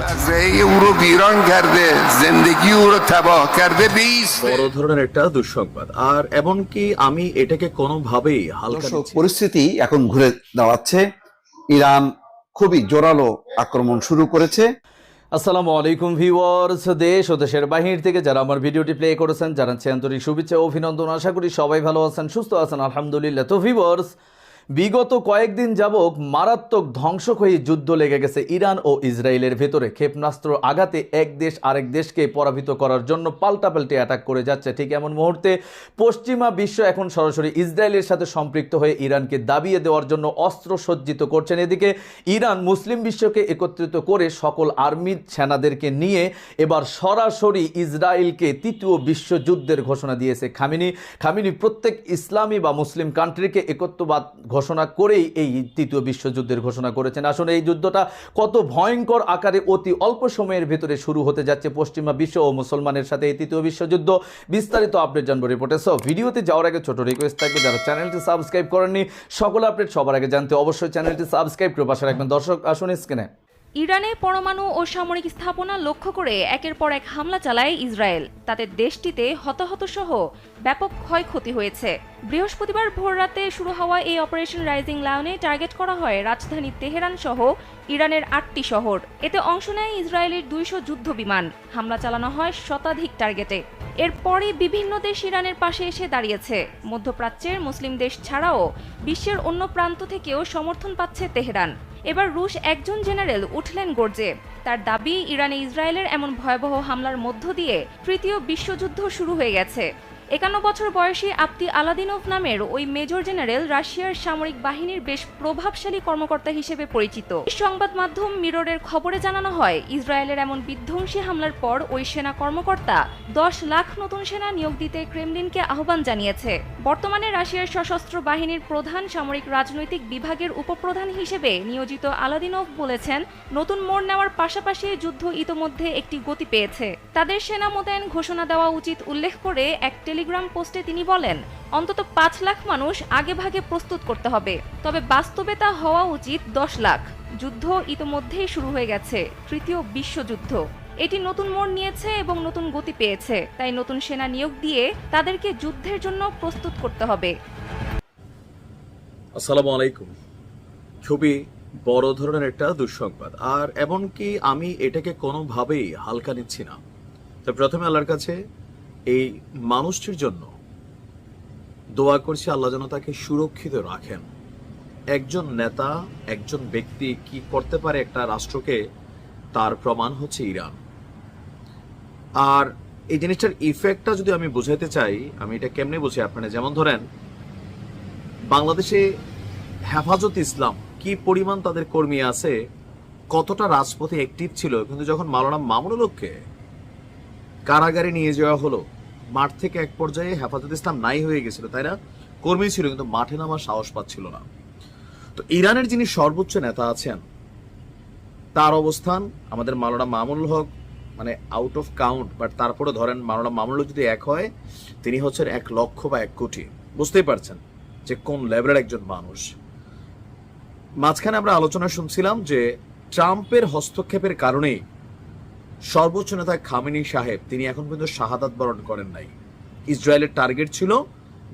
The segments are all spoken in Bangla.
مزرعه او رو ویران کرده زندگی او رو تباه کرده بیست বড় ধরনের একটা দুঃসংবাদ আর এমনকি আমি এটাকে কোনোভাবেই হালকা দর্শক নিচ্ছি না। পরিস্থিতি এখন ঘুরে দাঁড়াচ্ছে ইরান খুবই জোরালো আক্রমণ শুরু করেছে আসসালামু আলাইকুম ভিউয়ার্স দেশ ও দেশের বাহির থেকে যারা আমার ভিডিওটি প্লে করেছেন জানাচ্ছি আন্তরিক শুভেচ্ছা ও অভিনন্দন আশা করি সবাই ভালো আছেন সুস্থ আছেন আলহামদুলিল্লাহ তো ভিউয়ার্স বিগত কয়েকদিন যাবক মারাত্মক ধ্বংসক্ষয়ী যুদ্ধ লেগে গেছে ইরান ও ইসরায়েলের ভেতরে। ক্ষেপণাস্ত্র আঘাতে এক দেশ আরেক দেশকে পরাভূত করার জন্য পাল্টাপাল্টি অ্যাটাক করে যাচ্ছে। ঠিক এমন মুহূর্তে পশ্চিমা বিশ্ব এখন সরাসরি ইসরায়েলের সাথে সম্পৃক্ত হয়ে ইরানকে দাবিয়ে দেওয়ার জন্য অস্ত্র সজ্জিত করছেন। এদিকে ইরান মুসলিম বিশ্বকে একত্রিত করে সকল আর্মি সেনাদেরকে নিয়ে এবার সরাসরি ইসরায়েলকে তৃতীয় বিশ্বযুদ্ধের ঘোষণা দিয়েছে খামিনি। খামিনি প্রত্যেক ইসলামী বা মুসলিম কান্ট্রিকে একত্ববাদ ঘোষণা করেই এই তৃতীয় বিশ্বযুদ্ধের ঘোষণা করেছেন। আসলে এই যুদ্ধটা কত ভয়ঙ্কর আকারে অতি অল্প সময়ের ভেতরে শুরু হতে যাচ্ছে পশ্চিমা বিশ্ব ও মুসলমানের সাথে এই তৃতীয় বিশ্বযুদ্ধ। বিস্তারিত আপডেট জানব রিপোর্টে। সব ভিডিওতে যাওয়ার আগে ছোট রিকোয়েস্ট থাকবে, যারা চ্যানেলটি সাবস্ক্রাইব করেননি, সকল আপডেট সবার আগে জানতে অবশ্যই চ্যানেলটি সাবস্ক্রাইব করে পাশে রাখবেন। দর্শক, আসুন স্ক্রিনে ইরানে পরমাণু ও সামরিক স্থাপনা লক্ষ্য করে একের পর এক হামলা চালায় ইসরায়েল। তাতে দেশটিতে হতাহত সহ ব্যাপক ক্ষয়ক্ষতি হয়েছে। বৃহস্পতিবার ভোররাতে শুরু হওয়া এই অপারেশন রাইজিং লায়নে টার্গেট করা হয় রাজধানী তেহরান সহ ইরানের আটটি শহর। এতে অংশ নেয় ইসরায়েলের দুইশো যুদ্ধ বিমান। হামলা চালানো হয় শতাধিক টার্গেটে। এরপরে বিভিন্ন দেশ ইরানের পাশে এসে দাঁড়িয়েছে। মধ্যপ্রাচ্যের মুসলিম দেশ ছাড়াও বিশ্বের অন্য প্রান্ত থেকেও সমর্থন পাচ্ছে তেহরান। এবার রুশ একজন জেনারেল উঠলেন গর্জে। তার দাবি, ইরানে ইসরায়েলের এমন ভয়াবহ হামলার মধ্য দিয়ে তৃতীয় বিশ্বযুদ্ধ শুরু হয়ে গেছে। একান্ন বছর বয়সী আপ্তি আলাদিনভ নামের ওই মেজর জেনারেল রাশিয়ার সামরিক বাহিনীর বেশ প্রভাবশালী কর্মকর্তা হিসেবে পরিচিত। সংবাদ মাধ্যম মিররের খবরে জানানো হয়, ইসরায়েলের এমন বিধ্বংসী হামলার পর ওই সেনা কর্মকর্তা দশ লাখ নতুন সেনা নিয়োগ দিতে ক্রেমলিনকে আহ্বান জানিয়েছে। বর্তমানে রাশিয়ার সশস্ত্র বাহিনীর প্রধান সামরিক রাজনৈতিক বিভাগের উপপ্রধান হিসেবে নিয়োজিত আলাদিনভ বলেছেন, নতুন মোড় নেওয়ার পাশাপাশি যুদ্ধ ইতোমধ্যে একটি গতি পেয়েছে। তাদের সেনা মোতায়েন ঘোষণা দেওয়া উচিত উল্লেখ করে এক টেলিগ্রাম পোস্টে তিনি বলেন, অন্তত পাঁচ লাখ মানুষ আগে ভাগে প্রস্তুত করতে হবে। তবে বাস্তবে তা হওয়া উচিত দশ লাখ। যুদ্ধ ইতোমধ্যেই শুরু হয়ে গেছে, তৃতীয় বিশ্বযুদ্ধ। এটি নতুন মোড় নিয়েছে এবং নতুন গতি পেয়েছে। তাই নতুন সেনা নিয়োগ দিয়ে তাদেরকে যুদ্ধের জন্য প্রস্তুত করতে হবে। আসসালামু আলাইকুম। খুবই বড় ধরনের একটা দুঃসংবাদ। আর এমনকি আমি এটাকে কোনোভাবেই হালকা নিচ্ছি না। তো প্রথমে আল্লাহর কাছে এই মানুষটির জন্য দোয়া করছি আল্লাহ যেন তাকে সুরক্ষিত রাখেন। একজন নেতা, একজন ব্যক্তি কি করতে পারে একটা রাষ্ট্রকে, তার প্রমাণ হচ্ছে ইরান। আর এই জিনিসটার ইফেক্টটা যদি আমি বোঝাতে চাই, আমি এটা কেমনে বুঝি আপনারা? যেমন ধরেন, বাংলাদেশে হেফাজত ইসলাম কি পরিমাণ তাদের কর্মী আছে, কতটা রাজপথে অ্যাক্টিভ ছিল, কিন্তু যখন মাওলানা মামুনুলকে কারাগারে নিয়ে যাওয়া হলো। মাঠ থেকে এক পর্যায়ে হেফাজত ইসলাম নাই হয়ে গেছিল, তাই না? কর্মী ছিল, কিন্তু মাঠে নামার সাহস পাচ্ছিল না। তো ইরানের যিনি সর্বোচ্চ নেতা আছেন, তার অবস্থান আমাদের মাওলানা মামুনুল হক মানে আউট অফ কাউন্ট বাট তারপরে ধরেন মাওলানা মামুনুল হক যদি এক হয়, তিনি হচ্ছেন এক লক্ষ বা এক কোটি। বুঝতেই পারছেন যে কোন লেভেলের একজন মানুষ। মাঝখানে আমরা আলোচনা শুনছিলাম যে ট্রাম্পের হস্তক্ষেপের কারণেই সর্বোচ্চ নেতা খামিনি সাহেব, তিনি এখন পর্যন্ত শাহাদাত বরণ করেন নাই। ইসরায়েলের টার্গেট ছিল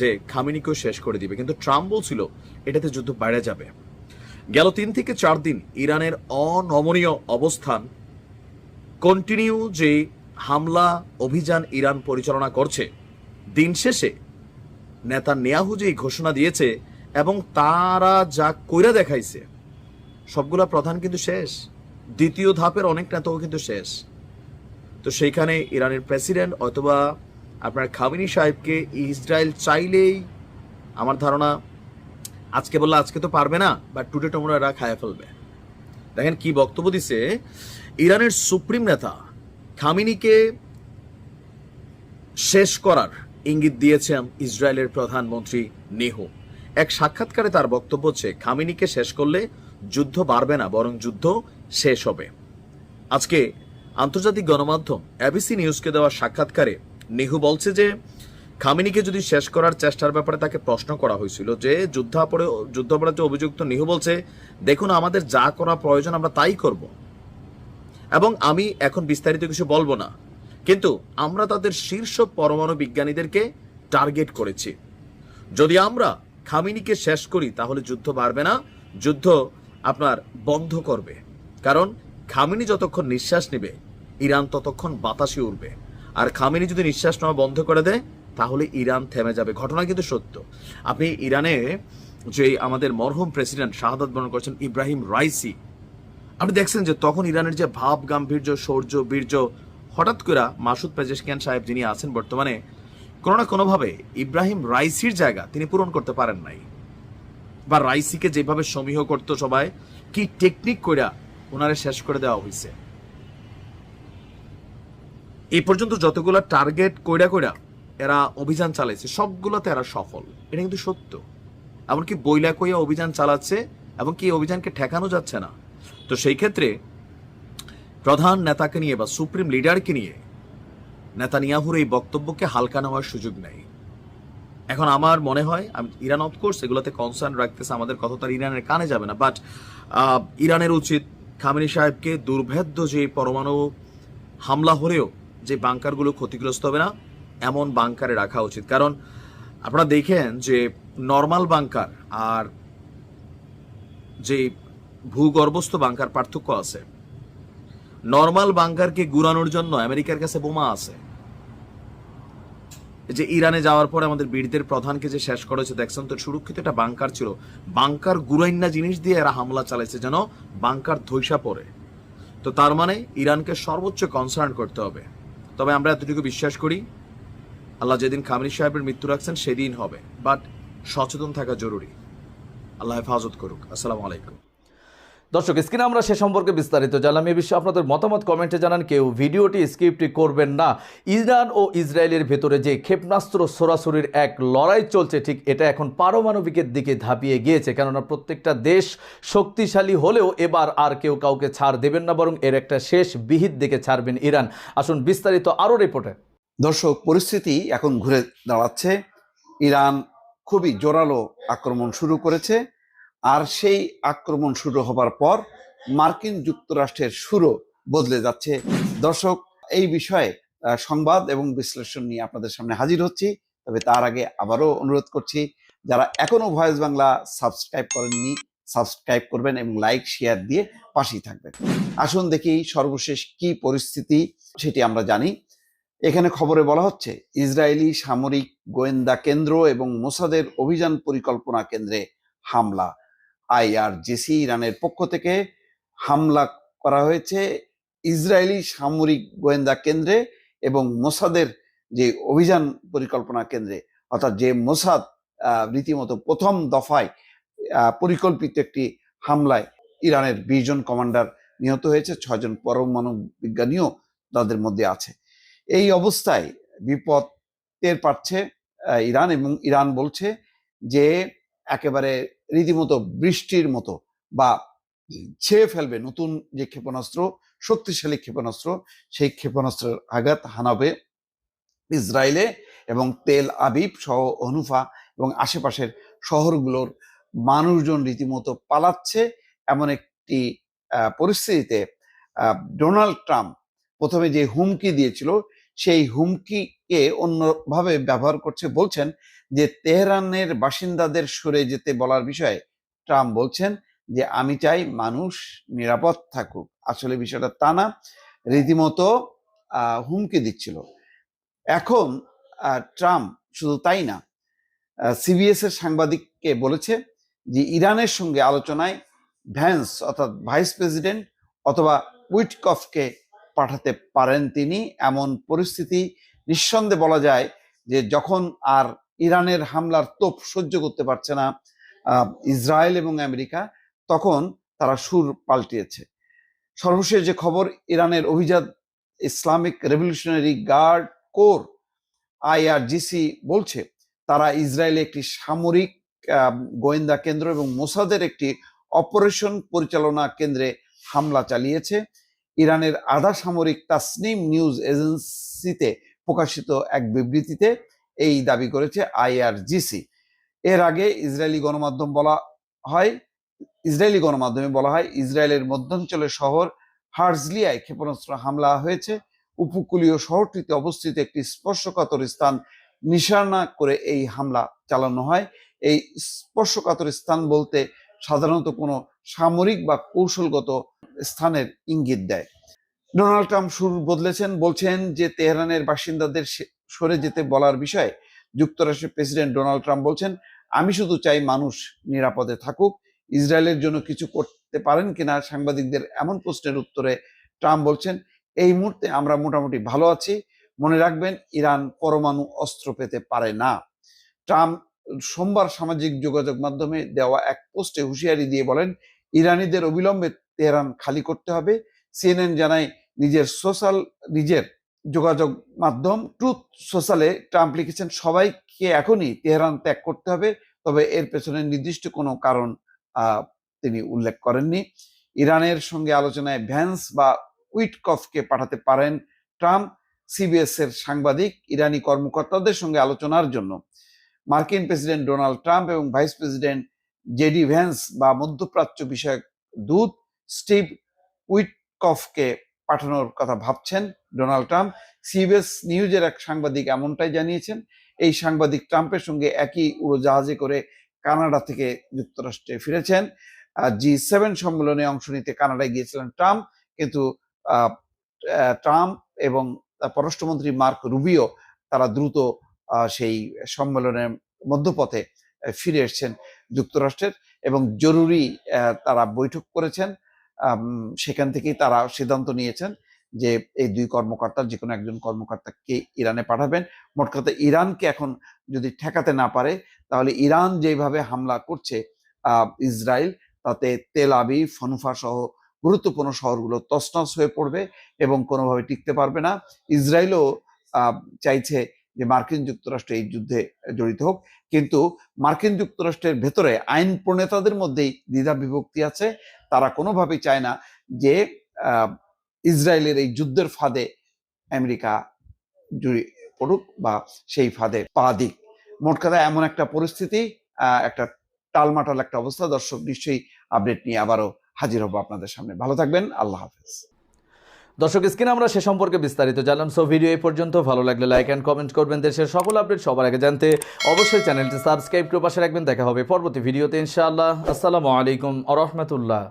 যে খামিনিকেও শেষ করে দিবে, কিন্তু ট্রাম্প বলছিল এটাতে যুদ্ধ বাইরে যাবে। গেল তিন থেকে চার দিন ইরানের অনমনীয় অবস্থান কন্টিনিউ যে হামলা, অভিযান ইরান পরিচালনা করছে। দিন শেষে নেতা নেয়াহু যে ঘোষণা দিয়েছে এবং তারা যা কইরা দেখাইছে, সবগুলা প্রধান কিন্তু শেষ। দ্বিতীয় ধাপের অনেক নেতাও কিন্তু শেষ। তো সেইখানে ইরানের প্রেসিডেন্ট অথবা আপনার খামিনি সাহেবকে ইসরায়েল চাইলেই আমার ধারণা আজকে বললে, আজকে তো পারবে না বা টুডে টমোরা এরা খায় ফেলবে। দেখেন কি বক্তব্য দিছে, ইরানের সুপ্রিম নেতা খামিনিকে শেষ করার ইঙ্গিত দিয়েছেন ইসরায়েলের প্রধানমন্ত্রী নেহু। এক সাক্ষাৎকারে তার বক্তব্য হচ্ছে, খামিনিকে শেষ করলে যুদ্ধ বাড়বে না, বরং যুদ্ধ শেষ হবে। আজকে আন্তর্জাতিক গণমাধ্যম এবিসি নিউজকে দেওয়া সাক্ষাৎকারে নেহু বলছে যে, খামিনিকে যদি শেষ করার চেষ্টার ব্যাপারে তাকে প্রশ্ন করা হয়েছিল যে যুদ্ধাপরে যুদ্ধাপরাধে অভিযুক্ত নেহু বলছে, দেখুন, আমাদের যা করা প্রয়োজন আমরা তাই করব। এবং আমি এখন বিস্তারিত কিছু বলব না। কিন্তু আমরা তাদের শীর্ষ পরমাণু বিজ্ঞানীদেরকে টার্গেট করেছি। যদি আমরা খামিনিকে শেষ করি, তাহলে যুদ্ধ বাড়বে না। যুদ্ধ আপনার বন্ধ করবে। কারণ খামিনি যতক্ষণ নিঃশ্বাস নেবে, ইরান ততক্ষণ বাতাসে উঠবে আর খামিনি যদি নিঃশ্বাস নেওয়া বন্ধ করে দেয়, তাহলে ইরান থেমে যাবে। ঘটনা কিন্তু সত্য। আপনি ইরানে যে আমাদের মরহুম প্রেসিডেন্ট শাহাদাত বরণ করেছেন, ইব্রাহিম রাইসি, আপনি দেখছেন যে তখন ইরানের যে ভাব, গাম্ভীর্য শৌর্য বীর্য, হঠাৎ করে মাসুদ পেজেশকিয়ান সাহেব যিনি আছেন বর্তমানে, কোনো না কোনোভাবে ইব্রাহিম রাইসির জায়গা তিনি পূরণ করতে পারেন নাই। বা রাইসিকে যেভাবে সমীহ করতো সবাই, কি টেকনিক কইরা ওনারে শেষ করে দেওয়া হয়েছে এই পর্যন্ত যতগুলো টার্গেট কইরা কইরা এরা অভিযান চালাইছে, সবগুলোতে এরা সফল। এটা কিন্তু সত্য। এমনকি বইলা কইয়া অভিযান চালাচ্ছে এবং কি অভিযানকে ঠেকানো যাচ্ছে না। তো সেই ক্ষেত্রে প্রধান নেতাকে নিয়ে বা সুপ্রিম লিডারকে নিয়ে নেতানিয়াহুর এই বক্তব্যকে হালকা নেওয়ার সুযোগ নেই। এখন আমার মনে হয়, আমি ইরান অফকোর্স এগুলোতে কনসার্ন রাখতেছে, আমাদের কথা তো ইরানের কানে যাবে না বাট ইরানের উচিত খামেনি সাহেবকে দুর্ভেদ্য যে পরমাণু হামলা হলেও যে বাংকারগুলো ক্ষতিগ্রস্ত হবে না, এমন বাংকারে রাখা উচিত। কারণ আপনারা দেখেন যে নর্মাল বাংকার আর যে ভূগর্ভস্থ বাংকার পার্থক্য আছে। নর্মাল বাংকারকে গুড়ানোর জন্য আমেরিকার কাছে বোমা আছে। যে ইরানে যাওয়ার পরে আমাদের বীরদের প্রধানকে যে শেষ করেছে দেখছেন তো, সুরক্ষিত একটা বাংকার ছিল। বাংকার গুরাইন্না জিনিস দিয়ে এরা হামলা চালাইছে, যেন বাংকার ধৈসা পড়ে। তো তার মানে ইরানকে সর্বোচ্চ কনসার্ন করতে হবে। তবে আমরা এতটুকু বিশ্বাস করি, আল্লাহ যেদিন খামিনি সাহেবের মৃত্যু রাখছেন, সেদিন হবে। বাট সচেতন থাকা জরুরি। আল্লাহ হেফাজত করুক। আসসালামু আলাইকুম। দর্শক, স্ক্রিনে আমরা সে সম্পর্কে বিস্তারিত জানলাম। এ বিষয়ে আপনাদের মতামত কমেন্টে জানান। কেউ ভিডিওটি স্ক্রিপ্টটি করবেন না। ইরান ও ইসরায়েলের ভেতরে যে ক্ষেপণাস্ত্র সরাসরির এক লড়াই চলছে, ঠিক এটা এখন পারমাণবিকের দিকে ধাপিয়ে গিয়েছে। কেননা প্রত্যেকটা দেশ শক্তিশালী হলেও এবার আর কেউ কাউকে ছাড় দেবেন না, বরং এর একটা শেষ বিহিত দিকে ছাড়বেন ইরান। আসুন বিস্তারিত আরও রিপোর্টে। দর্শক, পরিস্থিতি এখন ঘুরে দাঁড়াচ্ছে। ইরান খুবই জোরালো আক্রমণ শুরু করেছে। আর সেই আক্রমণ শুরু হবার পর মার্কিন যুক্তরাষ্ট্রের সুরও বদলে যাচ্ছে। দর্শক, এই বিষয়ে সংবাদ এবং বিশ্লেষণ নিয়ে আপনাদের সামনে হাজির হচ্ছি। তবে তার আগে আবারও অনুরোধ করছি, যারা এখনও ভয়েস বাংলা সাবস্ক্রাইব করেননি, সাবস্ক্রাইব করবেন এবং লাইক, শেয়ার দিয়ে পাশেই থাকবেন। আসুন দেখি সর্বশেষ কি পরিস্থিতি, সেটি আমরা জানি। এখানে খবরে বলা হচ্ছে, ইসরায়েলি সামরিক গোয়েন্দা কেন্দ্র এবং মোসাদের অভিযান পরিকল্পনা কেন্দ্রে হামলা। আইআরজিসি ইরানের পক্ষ থেকে হামলা করা হয়েছে ইসরায়েলি সামরিক গোয়েন্দা কেন্দ্রে এবং মোসাদের যে অভিযান পরিকল্পনা কেন্দ্রে। অর্থাৎ যে মোসাদ রীতিমতো প্রথম দফায় পরিকল্পিত একটি হামলায় ইরানের বিশ জন কমান্ডার নিহত হয়েছে ছয়জন পরমাণু বিজ্ঞানীও তাদের মধ্যে আছে। এই অবস্থায় বিপদ টের পাচ্ছে ইরান এবং ইরান বলছে যে একেবারে রীতিমতো বৃষ্টির মতো বা ছেয়ে ফেলবে নতুন যে ক্ষেপণাস্ত্র, শক্তিশালী ক্ষেপণাস্ত্র, সেই ক্ষেপণাস্ত্রের আঘাত হানাবে ইসরায়েলে এবং তেল আবিব সহ অনুফা এবং আশেপাশের শহরগুলোর মানুষজন রীতিমতো পালাচ্ছে। এমন একটি পরিস্থিতিতে ডোনাল্ড ট্রাম্প প্রথমে যে হুমকি দিয়েছিল, সেই হুমকিকে অন্যভাবে ব্যবহার করছে বলছেন যে তেহরানের বাসিন্দাদের সরে যেতে বলার বিষয়ে ট্রাম্প বলছেন যে, আমি চাই মানুষ নিরাপদ থাকুক। আসলে বিষয়টা তা না। রীতিমতো হুমকি দিচ্ছিল। এখন ট্রাম্প শুধু তাই না সিবিএস এর সাংবাদিককে বলেছে যে, ইরানের সঙ্গে আলোচনায় ভ্যান্স অর্থাৎ ভাইস প্রেসিডেন্ট অথবা উইটকফকে পাঠাতে পারেন তিনি। এমন পরিস্থিতি নিঃসন্দেহে বলা যায় যে, যখন আর ইরানের হামলার তোপ সহ্য করতে পারছে না ইসরায়েল এবং আমেরিকা, তখন তারা সুর পাল্টিয়েছে। সর্বশেষ যে খবর, ইরানের অভিজাত Islamic revolutionary guard corps, IRGC, বলছে তারা ইসরায়েলে একটি সামরিক গোয়েন্দা কেন্দ্র এবং মোসাদের একটি অপারেশন পরিচালনা কেন্দ্রে হামলা চালিয়েছে। ইরানের আধা সামরিক তাসনিম নিউজ এজেন্সিতে প্রকাশিত এক বিবৃতিতে এই দাবি করেছে আইআরজিসি এর আগে ইসরায়েলি গণমাধ্যম বলা হয়, ইসরায়েলি গণমাধ্যমে বলা হয়, ইসরায়েলের মধ্যাঞ্চলের শহর হার্জলিয়ায় ক্ষেপণাস্ত্র হামলা হয়েছে। উপকূলীয় শহরটিতে অবস্থিত একটি স্পর্শকাতর স্থান নিশানা করে এই হামলা চালানো হয়। এই স্পর্শকাতর স্থান বলতে সাধারণত কোনো সামরিক বা কৌশলগত স্থানের ইঙ্গিত দেয়। ডোনাল্ড ট্রাম্প সুর বদলেছেন, বলছেন যে তেহরানের বাসিন্দাদের সরে যেতে বলার বিষয়ে যুক্তরাষ্ট্রের প্রেসিডেন্ট ডোনাল্ড ট্রাম্প বলছেন, আমি শুধু চাই মানুষ নিরাপদে থাকুক, ইসরায়েলের জন্য কিছু করতে পারেন কিনা? সাংবাদিকদের এমন প্রশ্নের উত্তরে ট্রাম্প বলছেন, এই মুহূর্তে আমরা মোটামুটি ভালো আছি, মনে রাখবেন ইরান পরমাণু অস্ত্র পেতে পারে না। ট্রাম্প সোমবার সামাজিক যোগাযোগ মাধ্যমে দেওয়া এক পোস্টে হুঁশিয়ারি দিয়ে বলেন, ইরানিদের অবিলম্বে তেহরান খালি করতে হবে। সিএনএন জানায় নিজের সোশ্যাল, নিজের যোগাযোগ মাধ্যম ট্রুথ সোশ্যালে ট্রাম্প লিখেছেন, সবাইকে এখনই তেহরান ত্যাগ করতে হবে। তবে এর পেছনে নির্দিষ্ট কোনো কারণ তিনি উল্লেখ করেননি। ইরানের সঙ্গে আলোচনায় ভ্যান্স বা উইটকফকে পাঠাতে পারেন ট্রাম্প, সিবিএস এর সাংবাদিক, ইরানি কর্মকর্তাদের সঙ্গে আলোচনার জন্য। মার্কিন প্রেসিডেন্ট ডোনাল্ড ট্রাম্প এবং ভাইস প্রেসিডেন্ট জেডি ভ্যান্স বা মধ্যপ্রাচ্য বিষয়ক দূত স্টিভ উইটকফকে পাঠানোর কথা ভাবছেন ডোনাল্ড ট্রাম্প। সিবিএস নিউজের এক সাংবাদিক এমনটাই জানিয়েছেন, এই সাংবাদিক ট্রাম্পের সঙ্গে একই উড়োজাহাজে করে কানাডা থেকে যুক্তরাষ্ট্রে ফিরেছেন। জি সেভেন সম্মেলনে অংশ নিতে কানাডায় গিয়েছিলেন ট্রাম্প, কিন্তু ট্রাম্প এবং তার পররাষ্ট্রমন্ত্রী মার্ক রুবিও তারা দ্রুত সেই সম্মেলনের মধ্যপথে ফিরে এসেছেন যুক্তরাষ্ট্রের এবং জরুরি তারা বৈঠক করেছেন। সেখান থেকেই তারা সিদ্ধান্ত নিয়েছেন যে এই দুই কর্মকর্তার, যে কোনো একজন কর্মকর্তাকে ইরানে পাঠাবেন। মোট কথা ইরানকে এখন যদি ঠেকাতে না পারে, তাহলে ইরান যেভাবে হামলা করছে ইসরায়েল, তাতে তেল আবি ফনুফা সহ গুরুত্বপূর্ণ শহরগুলো তছনছ হয়ে পড়বে এবং কোনোভাবে টিকতে পারবে না। ইসরায়েলও চাইছে যে মার্কিন যুক্তরাষ্ট্র এই যুদ্ধে জড়িত হোক। কিন্তু মার্কিন যুক্তরাষ্ট্রের ভেতরে আইন প্রণেতাদের মধ্যেই দ্বিধা বিভক্তি আছে। তারা কোনোভাবেই চায় না যে ইসরায়েলের এই যুদ্ধের ফাঁদে আমেরিকা জড়িয়ে পড়ুক বা সেই ফাঁদে পা দিক। মোট কথা এমন একটা পরিস্থিতি একটা টালমাটাল একটা অবস্থা। দর্শক, নিশ্চয়ই আপডেট নিয়ে আবারও হাজির হব আপনাদের সামনে। ভালো থাকবেন, আল্লাহ হাফেজ। দর্শক, স্ক্রিনে আমরা সে সম্পর্কে বিস্তারিত জানলাম, সো ভিডিও এই পর্যন্ত। ভালো লাগলে লাইক অ্যান্ড কমেন্ট করবেন। দেশের সকল আপডেট সবার আগে জানতে অবশ্যই চ্যানেলটি সাবস্ক্রাইব করে পাশে রাখবেন। দেখা হবে পরবর্তী ভিডিওতে ইনশাআল্লাহ। আসসালামু আলাইকুম আ রহমতুল্লাহ।